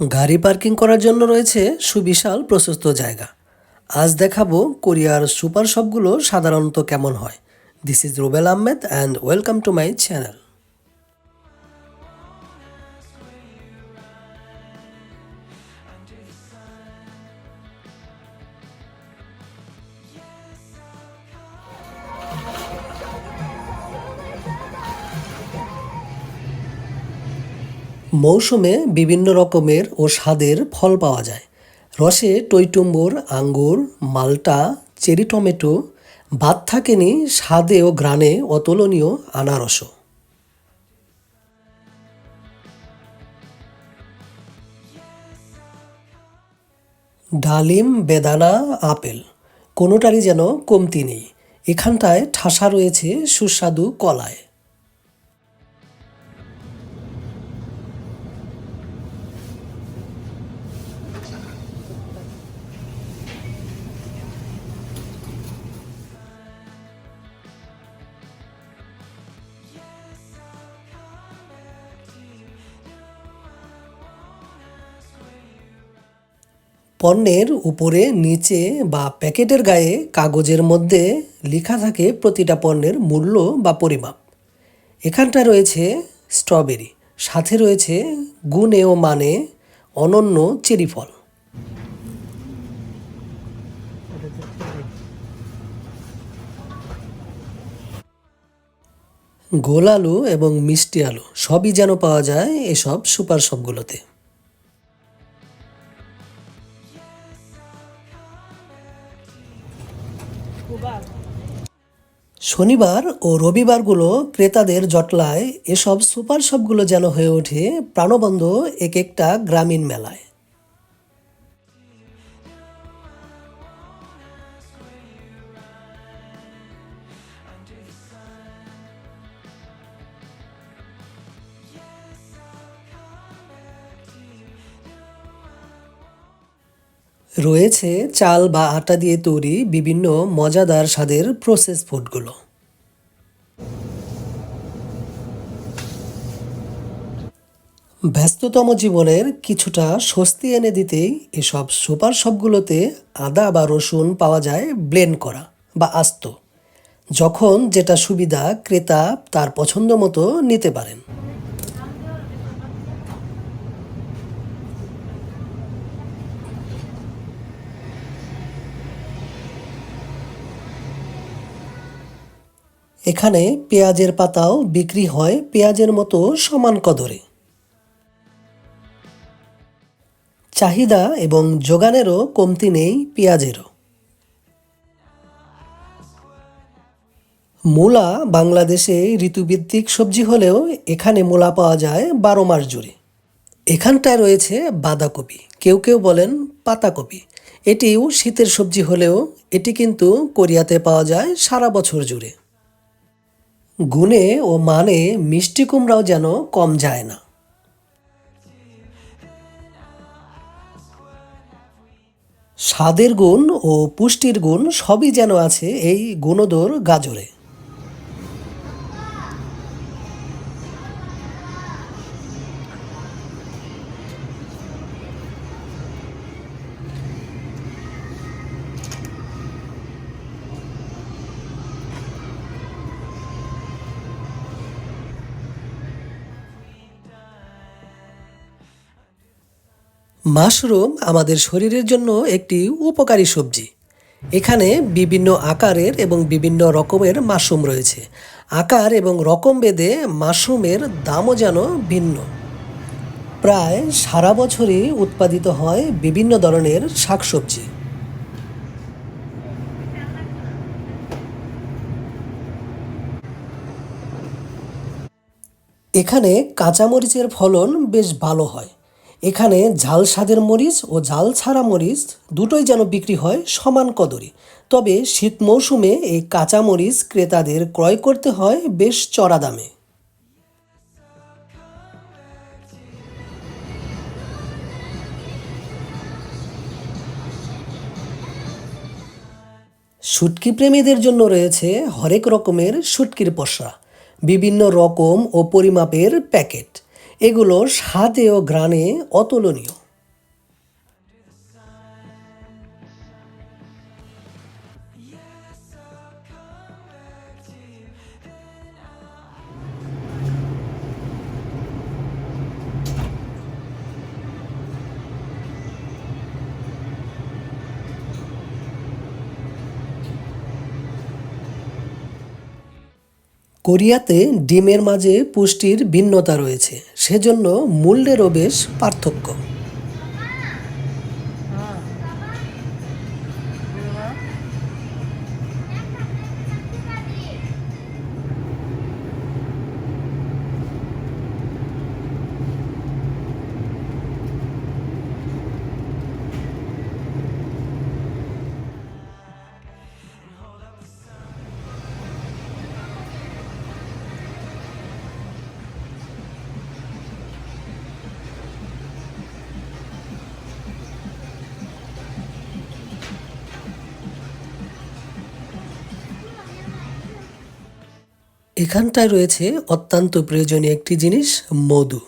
গাড়ি পার্কিং করার জন্য রয়েছে সুবিশাল প্রশস্ত জায়গা। আজ দেখাবো কোরিয়ার সুপার শপগুলো সাধারণত কেমন হয়। This is Rubel Ahmed and welcome to my channel মৌসুমে বিভিন্ন রকমের ও স্বাদের ফল পাওয়া যায়। রসে টইটুম্বুর আঙ্গুর, মাল্টা, চেরি টমেটো ভাত থাকেনি স্বাদে ও গ্রানে অতুলনীয় আনারসও ডালিম, বেদানা, আপেল। কোনোটারই যেন কমতি নেই। এখানটায় ঠাসা রয়েছে সুস্বাদু কলায়। পণ্যের উপরে, নিচে বা প্যাকেটের গায়ে কাগজের মধ্যে লেখা থাকে প্রতিটা পণ্যের মূল্য বা পরিমাপ। এখানটা রয়েছে স্ট্রবেরি, সাথে রয়েছে গুণে ও মানে অনন্য চেরি ফল। গোল আলু এবং মিষ্টি আলু সবই যেন পাওয়া যায় এসব সুপার শপগুলোতে শনিবার ও রবিবারগুলো ক্রেতাদের জটলায় এসব সুপার শপগুলো যেন হয়ে ওঠে প্রাণবন্ধ এক একটা গ্রামীণ মেলায়। রয়েছে চাল বা আটা দিয়ে তৈরি বিভিন্ন মজাদার স্বাদের প্রসেস ফুডগুলো ব্যস্ততম জীবনের কিছুটা স্বস্তি এনে দিতেই এসব সুপার শপগুলোতে আদা বা রসুন পাওয়া যায় ব্লেন্ড করা বা আস্ত, যখন যেটা সুবিধা ক্রেতা তার পছন্দ মতো নিতে পারেন। এখানে পেঁয়াজের পাতাও বিক্রি হয় পেঁয়াজের মতো সমান কদরে। চাহিদা এবং যোগানেরও কমতি নেই পেঁয়াজেরও। মূলা বাংলাদেশে ঋতুভিত্তিক সবজি হলেও এখানে মূলা পাওয়া যায় বারো মাস জুড়ে। এখানটায় রয়েছে বাঁধাকপি, কেউ কেউ বলেন পাতাকপি। এটিও শীতের সবজি হলেও এটি কিন্তু কোরিয়াতে পাওয়া যায় সারা বছর জুড়ে। গুণে ও মানে মিষ্টি কুমড়াও যেন কম যায় না। স্বাদের গুণ ও পুষ্টির গুণ সবই যেন আছে এই গুণদোর গাজরে। মাশরুম আমাদের শরীরের জন্য একটি উপকারী সবজি। এখানে বিভিন্ন আকারের এবং বিভিন্ন রকমের মাশরুম রয়েছে। আকার এবং রকম ভেদে মাশরুমের দামও যেন ভিন্ন। প্রায় সারা বছরই উৎপাদিত হয় বিভিন্ন ধরনের শাকসবজি। এখানে কাঁচামরিচের ফলন বেশ ভালো হয়। এখানে ঝাল স্বাদের মরিচ ও ঝাল ছাড়া মরিচ দুটোই যেন বিক্রি হয় সমান কদরে। তবে শীত মৌসুমে এই কাঁচা মরিচ ক্রেতাদের ক্রয় করতে হয় বেশ চড়া দামে। শুটকি প্রেমীদের জন্য রয়েছে হরেক রকমের শুটকির পসরা। বিভিন্ন রকম ও পরিমাপের প্যাকেট। এগুলো স্বাদে ও গ্রানে অতুলনীয়। কোরিয়াতে ডিমের মাঝে পুষ্টির ভিন্নতা রয়েছে। সেজন্য মূল্যেরও বেশ পার্থক্য। এখানটায় রয়েছে অত্যন্ত প্রয়োজনীয় একটি জিনিস, মধু।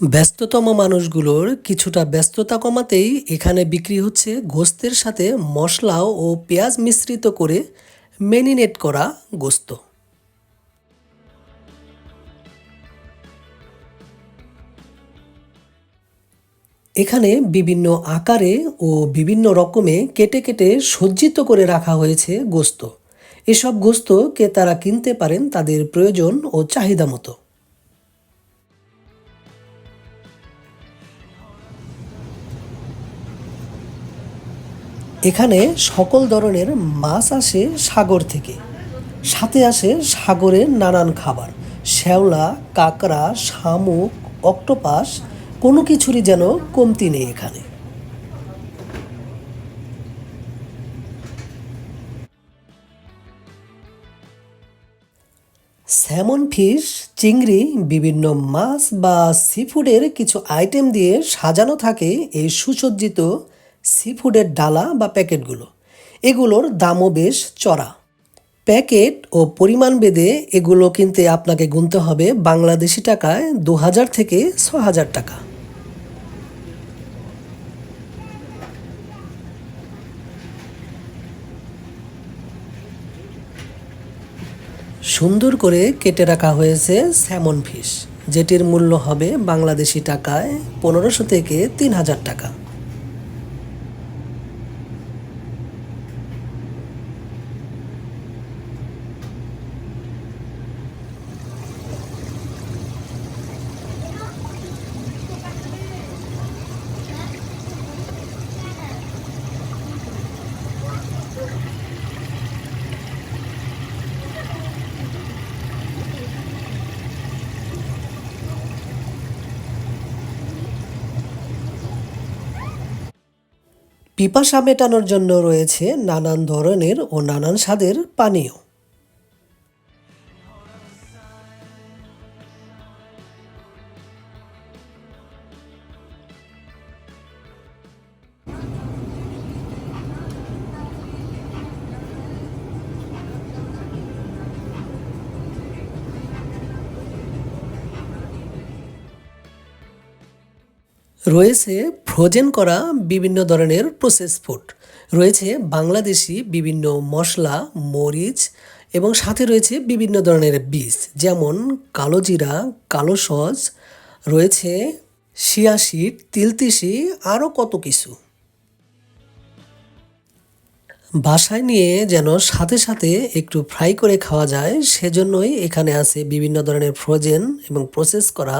ব্যস্ততম মানুষগুলোর কিছুটা ব্যস্ততা কমাতেই এখানে বিক্রি হচ্ছে গোস্তের সাথে মশলা ও পেঁয়াজ মিশ্রিত করে ম্যারিনেট করা গোস্ত। এখানে বিভিন্ন আকারে ও বিভিন্ন রকমে কেটে কেটে সজ্জিত করে রাখা হয়েছে গোস্ত। এসব গোস্ত তারা কিনতে পারেন তাদের প্রয়োজন ও চাহিদা মতো। এখানে সকল ধরনের মাছ আসে সাগর থেকে। সাথে আসে সাগরের নানান খাবার। শ্যাওলা, কাঁকড়া, শামুক, অক্টোপাস কোনো কিছুরই যেন কমতি নেই এখানে। স্যামন ফিশ, চিংড়ি, বিভিন্ন মাছ বা সিফুডের কিছু আইটেম দিয়ে সাজানো থাকে এই সুসজ্জিত সিফুডের ডালা বা প্যাকেটগুলো। এগুলোর দামও বেশ চড়া। প্যাকেট ও পরিমাণ বেদে এগুলো কিনতে আপনাকে গুনতে হবে বাংলাদেশি টাকায় দু হাজার থেকে ছ হাজার টাকা। সুন্দর করে কেটে রাখা হয়েছে স্যামন ফিশ, যেটির মূল্য হবে বাংলাদেশি টাকায় পনেরোশো থেকে তিন হাজার টাকা। পিপাসা মেটানোর জন্য রয়েছে নানান ধরনের ও নানান স্বাদের পানীয়। রয়েছে ফ্রোজেন করা বিভিন্ন ধরনের প্রসেস ফুড রয়েছে বাংলাদেশি বিভিন্ন মশলা, মরিচ এবং সাথে রয়েছে বিভিন্ন ধরনের বীজ, যেমন কালো জিরা, কালো সস, রয়েছে শিয়াশিট তিলতিসি আরও কত কিছু। বাসায় নিয়ে যেন সাথে সাথে একটু ফ্রাই করে খাওয়া যায়, সেজন্যই এখানে আছে বিভিন্ন ধরনের ফ্রোজেন এবং প্রসেস করা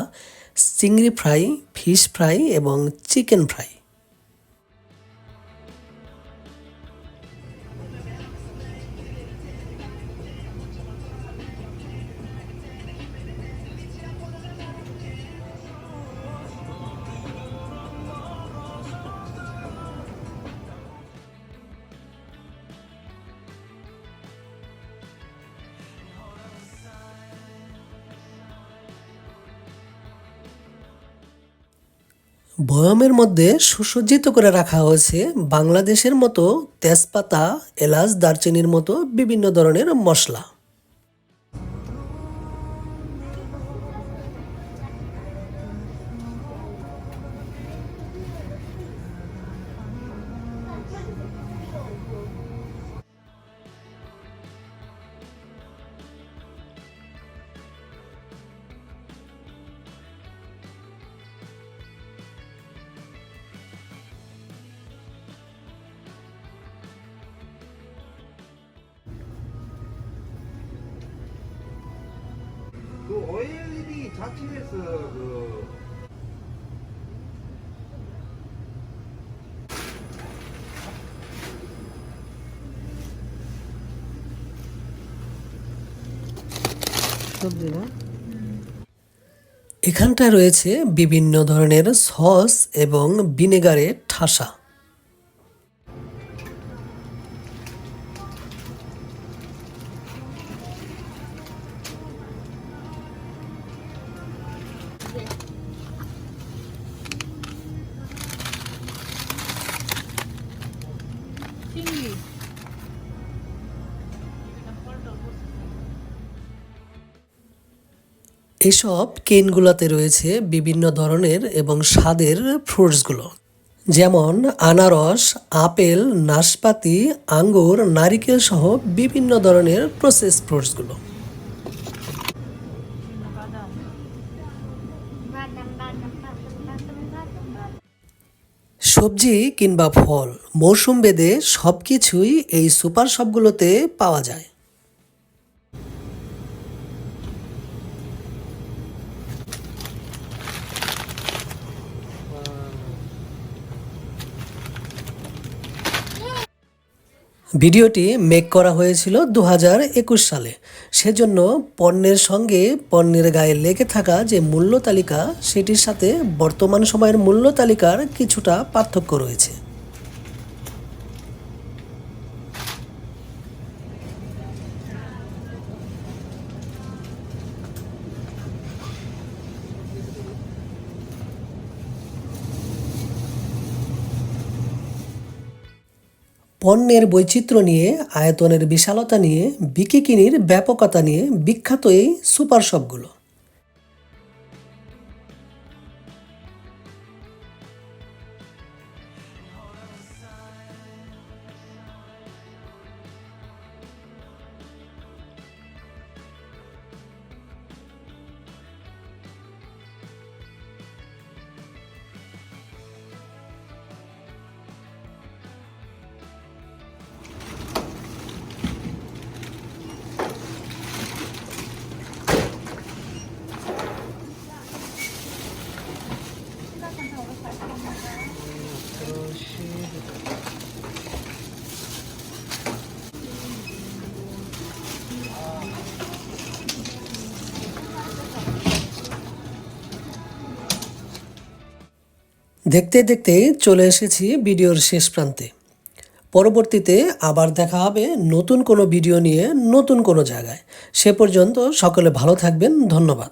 চিংড়ি ফ্রাই ফিশ ফ্রাই এবং চিকেন ফ্রাই। বয়ামের মধ্যে সুসজ্জিত করে রাখা হয়েছে বাংলাদেশের মতো তেজপাতা, এলাচ, দারচিনির মতো বিভিন্ন ধরনের মশলা। 자취에서 그 সবজি না এখানটায় রয়েছে বিভিন্ন ধরনের সস এবং ভিনেগারের ঠাসা এসব কেনগুলোতে রয়েছে বিভিন্ন ধরনের এবং স্বাদের ফ্রুটসগুলো যেমন আনারস, আপেল, নাশপাতি, আঙ্গুর, নারিকেল সহ বিভিন্ন ধরনের প্রসেস ফ্রুটসগুলো. সবজি কিংবা ফল, মৌসুম ভেদে সব কিছুই এই সুপার শপগুলোতে পাওয়া যায় ভিডিওটি মেক করা হয়েছিল দু হাজার একুশ সালে। সেজন্য পণ্যের সঙ্গে পণ্যের গায়ে লেগে থাকা যে মূল্য তালিকা, সেটির সাথে বর্তমান সময়ের মূল্য তালিকার কিছুটা পার্থক্য রয়েছে। পণ্যের বৈচিত্র্য নিয়ে আয়তনের বিশালতা নিয়ে বিকিকিনির ব্যাপকতা নিয়ে বিখ্যাত এই সুপার শপগুলো দেখতে দেখতে চলে এসেছি ভিডিওর শেষ প্রান্তে। পরবর্তীতে আবার দেখা হবে নতুন কোনো ভিডিও নিয়ে নতুন কোনো জায়গায়। সে পর্যন্ত সকলে ভালো থাকবেন, ধন্যবাদ।